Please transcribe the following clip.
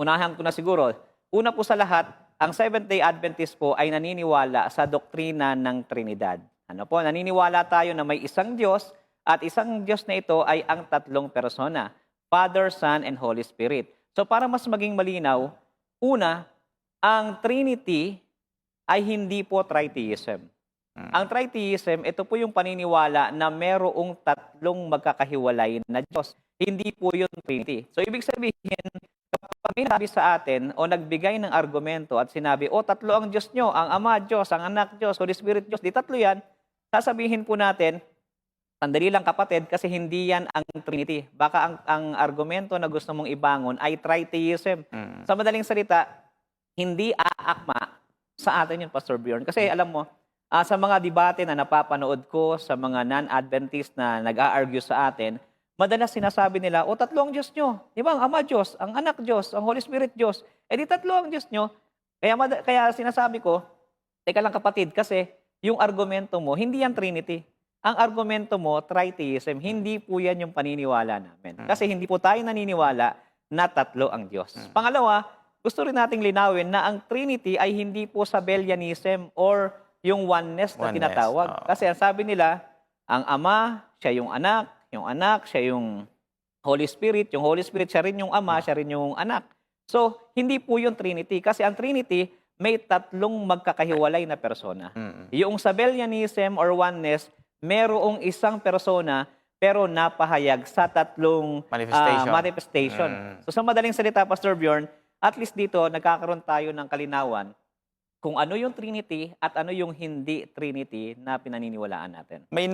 unahan ko na siguro. Una po sa lahat, ang Seventh-day Adventist po ay naniniwala sa doktrina ng Trinidad. Ano po, naniniwala tayo na may isang Diyos at isang Diyos na ito ay ang tatlong persona, Father, Son, and Holy Spirit. So para mas maging malinaw, una, ang Trinity ay hindi po tritheism. Mm. Ang tritheism, ito po yung paniniwala na merong tatlong magkakahiwalay na Diyos. Hindi po yung Trinity. So ibig sabihin, may sabi sa atin o nagbigay ng argumento at sinabi, o tatlo ang Diyos nyo, ang Ama Diyos, ang Anak Diyos, Holy Spirit Diyos, di tatlo yan, sasabihin po natin, sandali lang kapatid, kasi hindi yan ang Trinity. Baka ang, ang argumento na gusto mong ibangon ay tritheism. Mm. Sa madaling salita, hindi aakma sa atin yun, Pastor Bjorn. Kasi alam mo, ah, sa mga debate na napapanood ko, sa mga non-Adventist na nag-a-argue sa atin, madalas sinasabi nila, o tatlo ang Diyos nyo. Di ba? Ang Ama Diyos, ang Anak Diyos, ang Holy Spirit Diyos. Eh di tatlo ang Diyos nyo. Kaya, kaya sinasabi ko, teka lang kapatid, kasi yung argumento mo, hindi yan Trinity. Ang argumento mo, tritheism, hindi po yan yung paniniwala namin. Kasi hindi po tayo naniniwala na tatlo ang Diyos. Pangalawa, gusto rin nating linawin na ang Trinity ay hindi po Sabellianism or yung oneness na Oneness, tinatawag. oo. Kasi ang sabi nila, ang Ama, siya yung anak, yung anak, siya yung Holy Spirit, yung Holy Spirit, siya rin yung Ama, siya rin yung anak. So, hindi po yung Trinity. Kasi ang Trinity, may tatlong magkakahiwalay na persona. Mm. Yung Sabellianism or oneness, merong isang persona pero napahayag sa tatlong ah, Manifestation. manifestation. Mm. So sa madaling salita, Pastor Bjorn, at least dito nagkakaroon tayo ng kalinawan kung ano yung Trinity at ano yung hindi Trinity na pinaniniwalaan natin. May